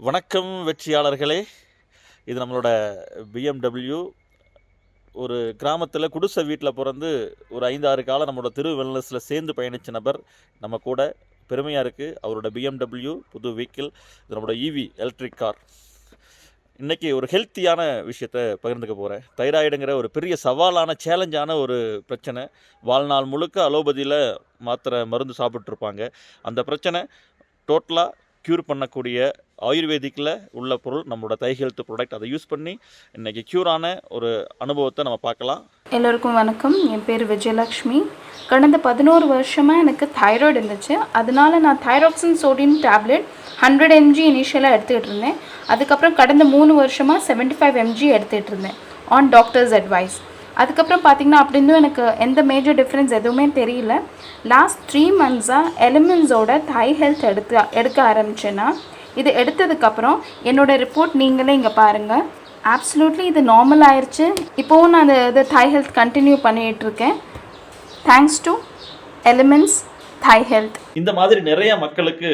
வணக்கம் வெற்றியாளர்களே. இது நம்மளோட பிஎம்டபிள்யூ ஒரு கிராமத்தில் குடிசை வீட்டில் பிறந்து ஒரு ஐந்து ஆறு காலம் நம்மளோட திரு வெல்னஸில் சேர்ந்து பயணித்த நபர் நம்ம கூட பெருமையாக இருக்குது அவரோட பிஎம்டபிள்யூ புது வெஹிக்கிள் இது நம்மளோட இவி எலக்ட்ரிக் கார் இன்றைக்கி ஒரு ஹெல்த்தியான விஷயத்தை பகிர்ந்துக்க போகிறேன் தைராய்டுங்கிற ஒரு பெரிய சவாலான சேலஞ்சான ஒரு பிரச்சனை. வாழ்நாள் முழுக்க அலோபதியில் மாத்திரை மருந்து சாப்பிட்ருப்பாங்க அந்த பிரச்சனை டோட்டலாக க்யூர் பண்ணக்கூடிய ஆயுர்வேதிக்கில் உள்ள பொருள் நம்மளோட தை ஹெல்த் ப்ராடக்ட் அதை யூஸ் பண்ணி இன்றைக்கி க்யூரான ஒரு அனுபவத்தை நம்ம பார்க்கலாம். எல்லோருக்கும் வணக்கம். என் பேர் விஜயலக்ஷ்மி. கடந்த பதினோரு வருஷமாக எனக்கு தைராய்டு இருந்துச்சு. அதனால நான் thyroxine sodium tablet hundred MG இனிஷியலாக எடுத்துக்கிட்டு இருந்தேன். அதுக்கப்புறம் கடந்த மூணு வருஷமாக 75 ஃபைவ் எம்ஜி எடுத்துகிட்டு இருந்தேன். ஆன் டாக்டர்ஸ் அட்வைஸ் அதுக்கப்புறம் பார்த்திங்கன்னா அப்படின்னும் எனக்கு எந்த மேஜர் டிஃப்ரென்ஸ் எதுவுமே தெரியல. லாஸ்ட் த்ரீ மந்த்ஸாக எலிமெண்ட்ஸோட தை ஹெல்த் எடுத்து எடுக்க ஆரம்பிச்சேன்னா இது எடுத்ததுக்கப்புறம் என்னோட ரிப்போர்ட் நீங்களே இங்கே பாருங்கள் ஆப்சலூட்லி இது நார்மல் ஆயிடுச்சு இப்போவும் நான் அந்த இது தை ஹெல்த் கண்டினியூ பண்ணிகிட்டு இருக்கேன். Thanks to elements Thai health இந்த மாதிரி நிறைய மக்களுக்கு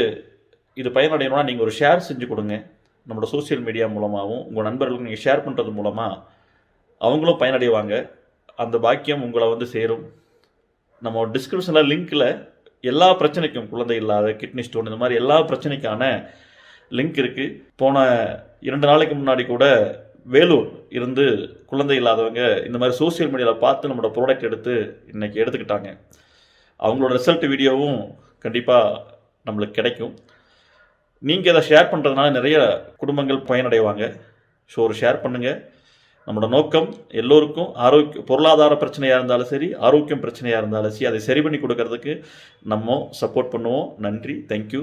இது பயனடையணும்னா நீங்கள் ஒரு ஷேர் செஞ்சு கொடுங்க. நம்மளோட சோஷியல் மீடியா மூலமாகவும் உங்கள் நண்பர்களுக்கு நீங்கள் ஷேர் பண்ணுறது மூலமாக அவங்களும் பயனடைவாங்க. அந்த பாக்கியம் உங்களை வந்து சேரும். நம்ம டிஸ்கிரிப்ஷனில் லிங்க்கில் எல்லா பிரச்சனைக்கும் குழந்தை இல்லாத கிட்னி ஸ்டோன் இந்த மாதிரி எல்லா பிரச்சனைக்கான லிங்க் இருக்குது போன இரண்டு நாளைக்கு முன்னாடி கூட வேலூர் இருந்து குழந்தை இல்லாதவங்க இந்த மாதிரி சோஷியல் மீடியாவில் பார்த்து நம்மளோட ப்ராடக்ட் எடுத்து இன்றைக்கி எடுத்துக்கிட்டாங்க. அவங்களோட ரிசல்ட் வீடியோவும் கண்டிப்பாக நம்மளுக்கு கிடைக்கும். நீங்கள் இதை ஷேர் பண்ணுறதுனால நிறைய குடும்பங்கள் பயனடைவாங்க. ஸோ ஒரு ஷேர் பண்ணுங்கள் நம்மளோட நோக்கம் எல்லோருக்கும் ஆரோக்கிய பொருளாதார பிரச்சனையாக இருந்தாலும் சரி ஆரோக்கியம் பிரச்சனையாக இருந்தாலும் சரி அதை சரி பண்ணி கொடுக்கறதுக்கு நம்ம சப்போர்ட் பண்ணுவோம். நன்றி. தேங்க்யூ